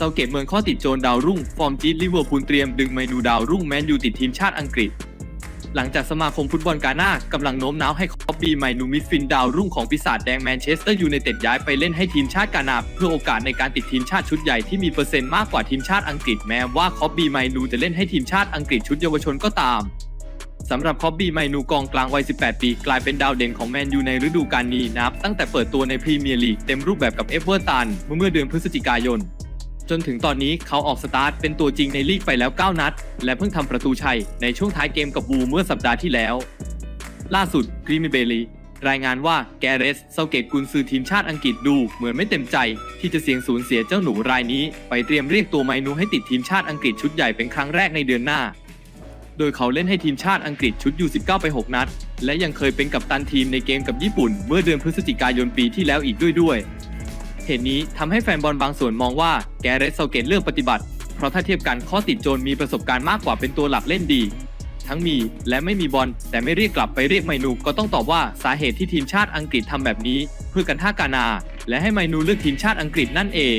เซาเกตเมืองข้อติดโจรดาวรุ่ง ฟอร์มจีดลิเวอร์พูลเตรียมดึงเมนูดาวรุ่งแมนยูติดทีมชาติอังกฤษ หลังจากสมาคมฟุตบอลกาหน้ากำลังโน้มน้าวให้คอบบีไมนูมิดฟินดาวรุ่งของปีศาจแดงแมนเชสเตอร์ยูไนเต็ดย้ายไปเล่นให้ทีมชาติกานาเพื่อโอกาสในการติดทีมชาติชุดใหญ่ที่มีเปอร์เซ็นต์มากกว่าทีมชาติอังกฤษแม้ว่าคอบบีไมนูจะเล่นให้ทีมชาติอังกฤษชุดเยาวชนก็ตามสำหรับคอบบี้ไมนูกองกลางวัย 18 ปี กลายเป็นดาวเด่นของแมนยูในฤดูกาลนี้นับ ตั้งแต่เปิดตัวในพรีเมียร์ลีกเต็มรูปแบบกับเอเวอร์ตันเมื่อเดือนพฤศจิกายน จนถึงตอนนี้เขาออกสตาร์ทเป็นตัวจริงในลีกไปแล้ว 9 นัด และเพิ่งทำประตูชัยในช่วงท้ายเกมกับบูเมื่อสัปดาห์ที่แล้ว ล่าสุดกรีมิเบลีรายงานว่าแกเรสเซาเกตกุนซือทีมชาติอังกฤษดูเหมือนไม่เต็มใจ ที่จะเสี่ยงสูญเสียเจ้าหนูรายนี้ ไปเตรียมเรียกตัวไมนูให้ติดทีมชาติอังกฤษชุดใหญ่เป็นครั้งแรกในเดือนหน้า โดยเขาเล่นให้ทีมชาติอังกฤษชุดยู19 ไป 6 นัด และยังเคยเป็นกัปตันทีมในเกมกับญี่ปุ่น เมื่อเดือนพฤศจิกายนปีที่แล้วอีกด้วยด้วย เหตุนี้ทำให้แฟนบอลบางส่วนมองว่าแกเรสเซาเกตเลือกปฏิบัติ เพราะถ้าเทียบกันข้อติดโจรมีประสบการณ์มากกว่าเป็นตัวหลักเล่นดี ทั้งมีและไม่มีบอลแต่ไม่เรียกกลับไปเรียกไมนูก็ต้องตอบว่าสาเหตุที่ทีมชาติอังกฤษทำแบบนี้ เพื่อกันท่ากานา และให้ไมนูเลือกทีมชาติอังกฤษนั่นเอง